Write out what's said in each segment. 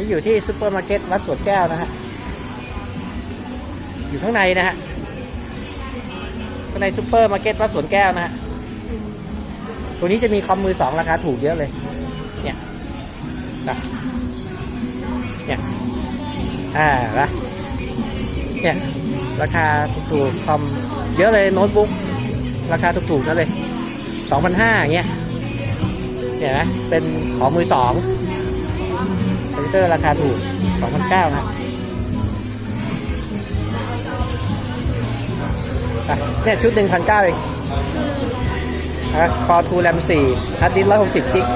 นี่อยู่ที่ซูเปอร์มาร์เก็ตวัดสวนแก้วนะฮะ อยู่ข้างในนะฮะ ข้างในซูเปอร์มาร์เก็ตวัดสวนแก้วนะฮะ ตัวนี้จะมีคอมมือสองราคาถูกเยอะเลย เนี่ยนะเนี่ย อ่าละเนี่ย ราคาถูกๆคอมเยอะเลยโน้ตบุ๊ก ราคาถูกๆนั่นเลยสองพันห้าอย่างเงี้ยเนี่ยนะเป็นของมือสอง เตอร์ราคาถูกสองพันเก้านะเนี่ยชุดหนึ่งพันเก้าเองนะคอทูแรมสี่ฮาร์ดดิสร้อยหกสิบกิก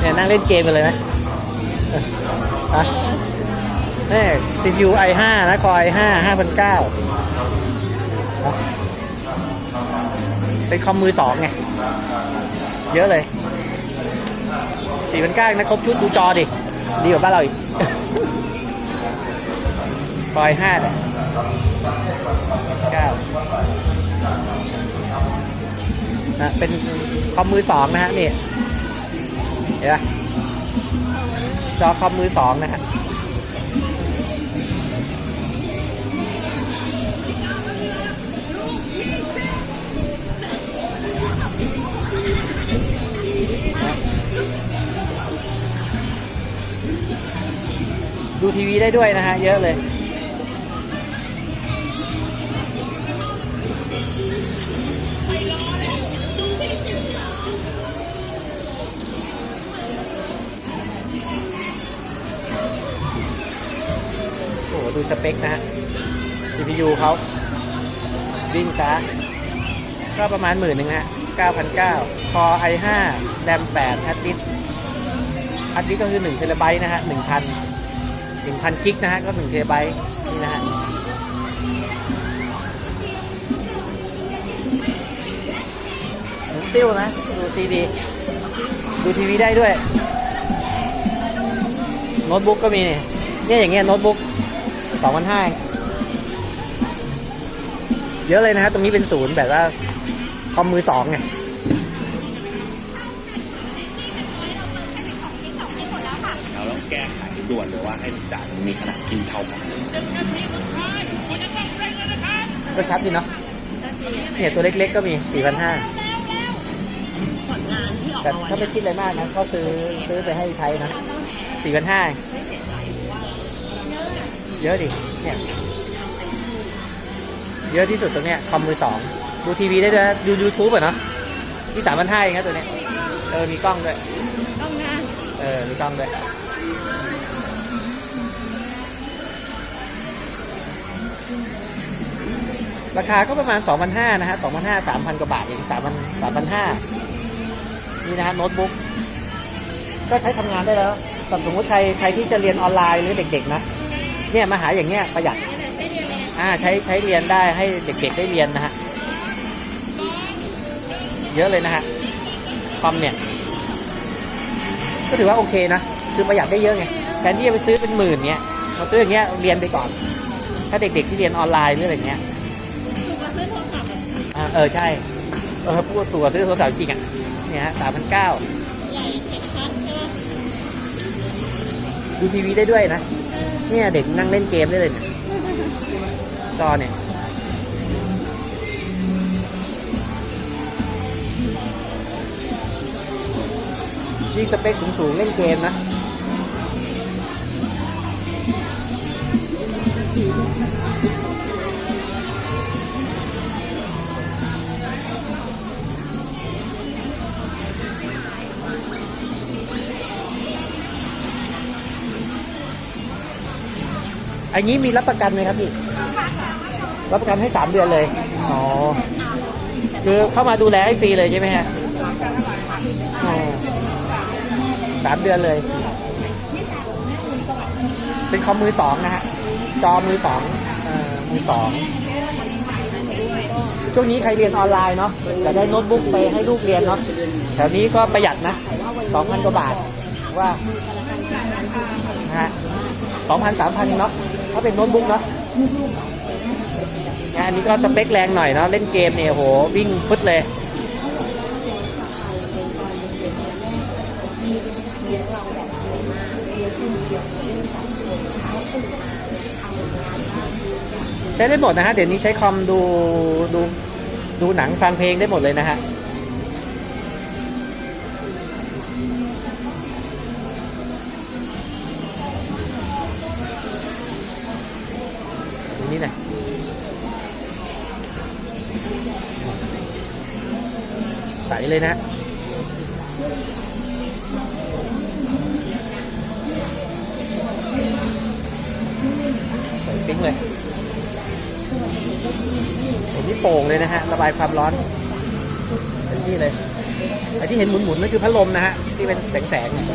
เนี่ยนั่งเล่นเกมกันเลยไหมอะนี่ CPU i5 นะคอ i5 5,900เป็นคอมมือสองไง เยอะเลยสี่พันเก้านะครบชุดดูจอดิ ดีกว่าบ้านเราอีกคอยห้าเลยเก้านะเป็นคอมมือสองนะฮะนี่ เห็นปะจอคอมมือสองนะฮะ ดูทีวีได้ด้วยนะฮะ เยอะเลยโอ้โหดูสเปคนะฮะ CPU เขาวิ่งช้าก็ประมาณหมื่นหนึ่งนะฮะ9,900 Core i5 RAM 8ฮาร์ดดิสก์ฮาร์ดดิสก์ก็คือ1เทราไบต์นะฮะ1,000 1,000กิกนะฮะก็1เทไบต์นี่นะฮะหมุนติ้วนะ ดูซีดี ดูทีวีได้ด้วยโน้ตบุ๊กก็มีเนี่ยเนี่ยอย่างเงี้ยโน้ตบุ๊กสองพันห้าเยอะเลยนะฮะตรงนี้เป็นศูนย์แบบว่าคอมมือสองไง ไขด่วนเลยว่าให้จ่ายมีขนาดกินเท่ากันก็ชัดดีเนาะเนี่ยตัวเล็กๆก็มีสี่พันห้าแต่ถ้าไม่คิดอะไรมากนะ ก็ซื้อซื้อไปให้ใช้นะสี่พันห้าเยอะดิ เนี่ย เยอะที่สุดตรงเนี้ยคอมมือสอง ดูทีวีได้ด้วยนะดูยูทูบอะเนาะนี่สามพันห้าเองครับตัวเนี้ย เออ มีกล้องด้วยต้องงานเออ มีกล้องด้วย ราคาก็ประมาณ 2,500นะฮะ2,500 3,000 กว่าบาทเอง3,000 3,500นี่นะฮะโน้ตบุ๊กก็ใช้ทำงานได้แล้วสมมติใครใครที่จะเรียนออนไลน์หรือเด็กๆนะเนี่ยมาหาอย่างเงี้ยประหยัดอ่าใช้ใช้เรียนได้ให้เด็กๆได้เรียนนะฮะเยอะเลยนะฮะคอมเนี่ย ก็ถือว่าโอเคนะคือประหยัดได้เยอะไงแทนที่จะไปซื้อเป็นหมื่นเนี้ยมาซื้ออย่างเงี้ยเรียนไปก่อน ถ้าเด็กๆที่เรียนออนไลน์หรืออะไรเงี้ย เออใช่เออพูดถูกกว่าซื้อโทรศัพท์จริงอะเนี่ยฮะสามพันเก้าใหญ่เห็นชัดใช่ไหมดูทีวีได้ด้วยนะ เนี่ยเด็กนั่งเล่นเกมได้เลยเนี่ยจอเนี่ยยิ่งสเปคสูงๆเล่นเกมนะ อันนี้มีรับประกันไหมครับพี่ รับประกันให้สามเดือนเลย อ๋อ คือเข้ามาดูแลให้ฟรีเลยใช่ไหมฮะสามเดือนเลย เป็นคอมมือสองนะฮะ จอมือสองอ่อมือสอง ช่วงนี้ใครเรียนออนไลน์เนาะจะได้โน้ตบุ๊กไปให้ลูกเรียนเนาะ แถวนี้ก็ประหยัดนะสองพันกว่าบาท ว่านะฮะสองพันสามพันเนาะ ถ้าเป็นโน้ตบุ๊กนะอันนี้ก็สเปคแรงหน่อยเนาะเล่นเกมเนี่ยโหวิ่งฟุดเลยใช้ได้หมดนะฮะ เดี๋ยวนี้ใช้คอมดูดูดูหนังฟังเพลงได้หมดเลยนะฮะ นี้หน่อยใสเลยนะใสปิ๊งเลยเห็นนี่โป่งเลยนะฮะ ระบายความร้อนเต็มที่เลยไอ้ที่เห็นหมุนๆนั่นคือพัดลมนะฮะ ที่เป็นแสงๆเนี่ย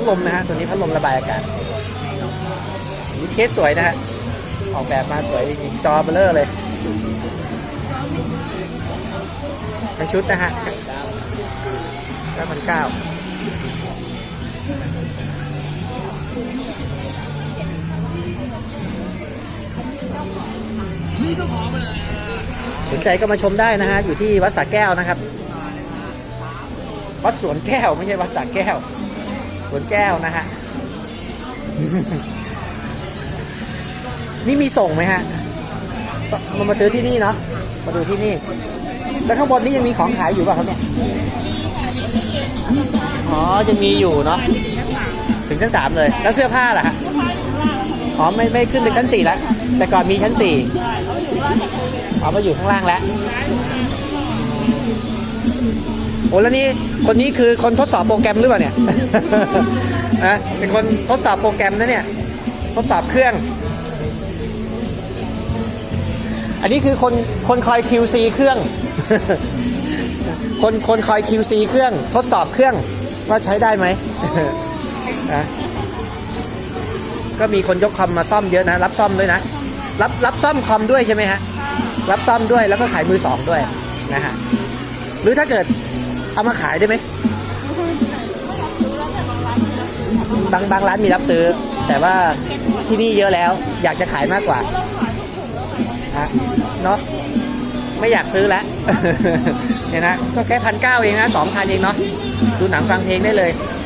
พัดลมนะฮะตัวนี้พัดลมระบายอากาศนี่เคสสวยนะฮะออกแบบมาสวยจอเบลเลอร์เลยทั้งชุดนะฮะเก้าพันเก้าสนใจก็มาชมได้นะฮะ อยู่ที่วัดสระแก้วนะครับ วัดสวนแก้วไม่ใช่วัดสระแก้ว สวนแก้วนะฮะ นี่มีส่งไหมฮะ มันมาซื้อที่นี่เนาะ มาดูที่นี่ แล้วข้างบนนี้ยังมีของขายอยู่ป่ะครับเนี่ย อ๋อ ยังมีอยู่เนาะ ถึงชั้นสามเลย แล้วเสื้อผ้าล่ะฮะ อ๋อ ไม่ไม่ขึ้นไปชั้นสี่แล้ว แต่ก่อนมีชั้นสี่อ๋อมาอยู่ข้างล่างแล้ว โอ้แล้วนี่คนนี้คือคนทดสอบโปรแกรมหรือเปล่าเนี่ยนะเป็นคนทดสอบโปรแกรมนะเนี่ยทดสอบเครื่อง อันนี้คือคนคนคอย QC เครื่อง คนคนคอย QC เครื่อง ทดสอบเครื่องว่าใช้ได้ไหมนะก็มีคนยกคอมมาซ่อมเยอะนะ รับซ่อมด้วยนะ รับรับซ่อมคอมด้วยใช่ไหมฮะ รับซ่อมด้วยแล้วก็ขายมือสองด้วยนะฮะ หรือถ้าเกิด เอามาขายได้ไหมบางบางร้านมีรับซื้อ แต่ว่าที่นี่เยอะแล้ว อยากจะขายมากกว่าฮะเนาะไม่อยากซื้อแล้วเนี่ยนะก็แค่พันเก้าเองนะสองพันเองเนาะดูหนังฟังเพลงได้เลยเ